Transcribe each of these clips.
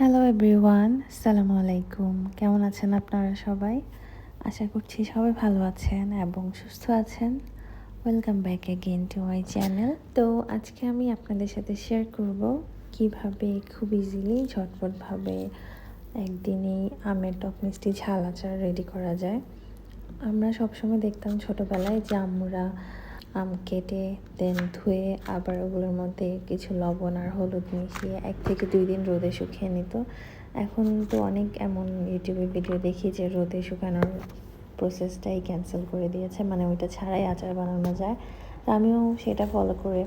Hello everyone সালামু আলাইকুম কেমন আছেন আপনারা সবাই? আশা করছি সবাই ভালো আছেন এবং সুস্থ আছেন। Welcome back again to my channel তো আজকে আমি আপনাদের সাথে শেয়ার করব কীভাবে খুব ইজিলি ঝটপটভাবে একদিনেই আমের টক মিষ্টি ঝাল আচার রেডি করা যায়। আমরা সবসময় দেখতাম ছোটোবেলায় যে আম্মুরা আম কেটে দেন ধুয়ে আবার ওগুলোর মধ্যে কিছু লবণ আর হলুদ মিশিয়ে এক থেকে দুই দিন রোদে শুকিয়ে নিত। এখন তো অনেক এমন ইউটিউবে ভিডিও দেখি যে রোদে শুকানোর প্রসেসটাই ক্যান্সেল করে দিয়েছে মানে ওইটা ছাড়াই আচার বানানো যায়। তা আমিও সেটা ফলো করে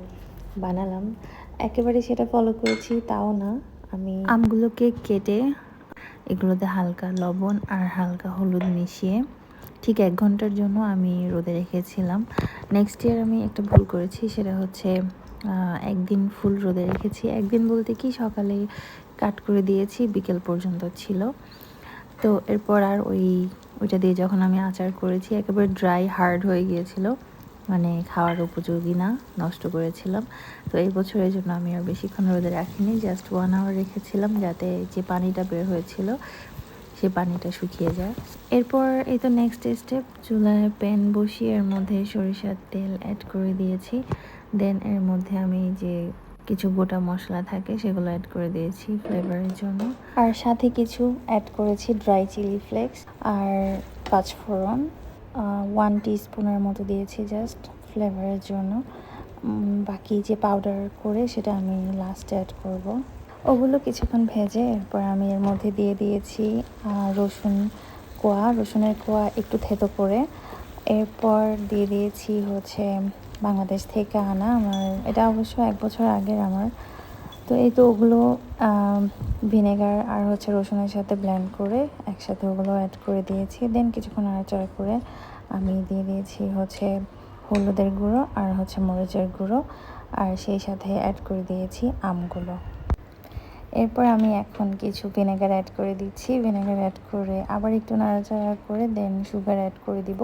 বানালাম। একেবারে সেটা ফলো করেছি তাও না, আমি আমগুলোকে কেটে এগুলোতে হালকা লবণ আর হালকা হলুদ মিশিয়ে ঠিক এক ঘণ্টার জন্য আমি রোদে রেখেছিলাম। নেক্সট ইয়ার আমি একটা ভুল করেছি, সেটা হচ্ছে একদিন ফুল রোদে রেখেছি। একদিন বলতে কি, সকালে কাট করে দিয়েছি, বিকেল পর্যন্ত ছিল। তো এরপর আর ওই, ওইটা দিয়ে যখন আমি আচার করেছি, একেবারে ড্রাই হার্ড হয়ে গিয়েছিল। মানে খাওয়ার উপযোগী না, নষ্ট করেছিলাম। তো এই বছরের জন্য আমি আর বেশিক্ষণ রোদে রাখিনি জাস্ট ওয়ান আওয়ার রেখেছিলাম, যাতে যে পানিটা বের হয়েছিল সে পানিটা শুকিয়ে যায়। এরপর এই তো নেক্সট স্টেপ চুলায় প্যান বসিয়ে এর মধ্যে সরিষার তেল অ্যাড করে দিয়েছি। দেন এর মধ্যে আমি যে কিছু গোটা মশলা থাকে, সেগুলো অ্যাড করে দিয়েছি ফ্লেভারের জন্য। আর সাথে কিছু অ্যাড করেছি ড্রাই চিলি ফ্লেক্স আর পাঁচফোড়ন। ওয়ান স্পুনের মতো দিয়েছি জাস্ট ফ্লেভারের জন্য। বাকি যে পাউডার করে সেটা আমি লাস্টে অ্যাড করব। ওগুলো কিছুক্ষণ ভেজে এরপর আমি এর মধ্যে দিয়ে দিয়েছি রসুন কোয়া। রসুনের কোয়া একটু থেতো করে। এরপর দিয়ে দিয়েছি হচ্ছে বাংলাদেশ থেকে আনা আমার, এটা অবশ্য এক বছর আগের আমার। তো এই তো ওগুলো ভিনেগার আর হচ্ছে রসুনের সাথে ব্ল্যান্ড করে একসাথে ওগুলো অ্যাড করে দিয়েছি। দেন কিছুক্ষণ আড়াচাড়া করে আমি দিয়ে দিয়েছি হচ্ছে হলুদের গুঁড়ো আর হচ্ছে মরিচের গুঁড়ো। আর সেই সাথে অ্যাড করে দিয়েছি আমগুলো। এরপর আমি এখন কিছু ভিনেগার অ্যাড করে দিচ্ছি। ভিনেগার অ্যাড করে আবার একটু নাড়াচাড়া করে দেন সুগার অ্যাড করে দিব।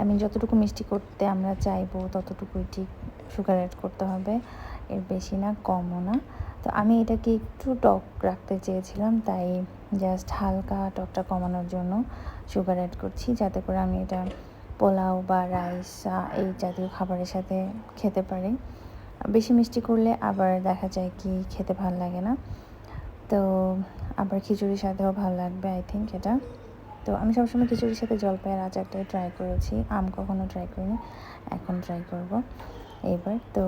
আমি যতটুকু মিষ্টি করতে আমরা চাইব ততটুকুই ঠিক সুগার অ্যাড করতে হবে। এর বেশি না, কমও না। তো আমি এটাকে একটু টক রাখতে চেয়েছিলাম, তাই জাস্ট হালকা টকটা কমানোর জন্য সুগার অ্যাড করছি। যাতে করে আমি এটা পোলাও বা রাইস এই জাতীয় খাবারের সাথে খেতে পারি। বেশি মিষ্টি করলে আবার দেখা যায় কি খেতে ভালো লাগে না। তো আবার খিচুড়ির সাথেও ভালো লাগবে আই থিঙ্ক এটা। তো আমি সবসময় খিচুড়ির সাথে জলপাইয়ের আচারটাই ট্রাই করেছি, আম কখনো ট্রাই করিনি, এখন ট্রাই করব। এইবার তো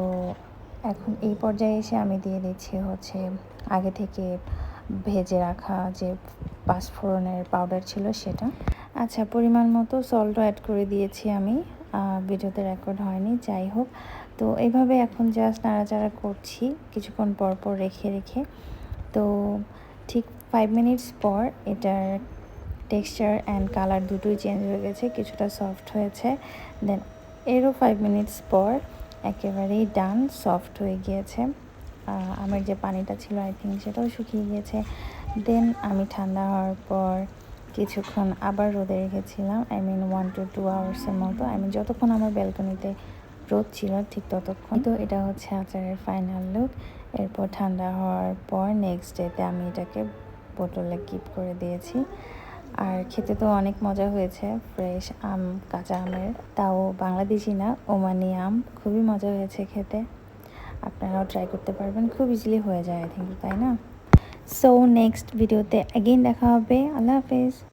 এখন এই পর্যায়ে এসে আমি দিয়ে দিচ্ছি হচ্ছে আগে থেকে ভেজে রাখা যে পাঁচফোড়নের পাউডার ছিল সেটা। আচ্ছা পরিমাণ মতো সল্টও অ্যাড করে দিয়েছি আমি। ভিডিওতে রেকর্ড হয়নি, যাই হোক। তো এইভাবে এখন জাস্ট নাড়াচাড়া করছি, কিছুক্ষণ পর পর রেখে রেখে। তো ঠিক ফাইভ মিনিটস পর এটার টেক্সচার অ্যান্ড কালার দুটোই চেঞ্জ হয়ে গেছে, কিছুটা সফট হয়েছে। দেন এরও ফাইভ মিনিটস পর একেবারেই ডান সফট হয়ে গিয়েছে। আমার যে পানিটা ছিল আই থিঙ্ক সেটাও শুকিয়ে গিয়েছে। দেন আমি ঠান্ডা হওয়ার পর কিছুক্ষণ আবার রোদে রেখেছিলাম। I mean one two two আওয়ার্সের মতো। আমি যতক্ষণ আমার ব্যালকনিতে রোদ ছিল, ঠিক ততক্ষণ। তো এটা হচ্ছে আচারের ফাইনাল লুক এরপর ঠান্ডা হওয়ার পর নেক্সট ডেতে আমি এটাকে বোতলে কিপ করে দিয়েছি। আর খেতে তো অনেক মজা হয়েছে। ফ্রেশ আম, কাঁচা আমের। তাও বাংলাদেশি না, ওমানি আম। খুবই মজা হয়েছে খেতে। আপনারাও ট্রাই করতে পারবেন। খুব ইজিলি হয়ে যায় আই থিঙ্ক তাই না? সো নেক্সট ভিডিওতে অ্যাগেইন দেখা হবে। আল্লাহ হাফেজ।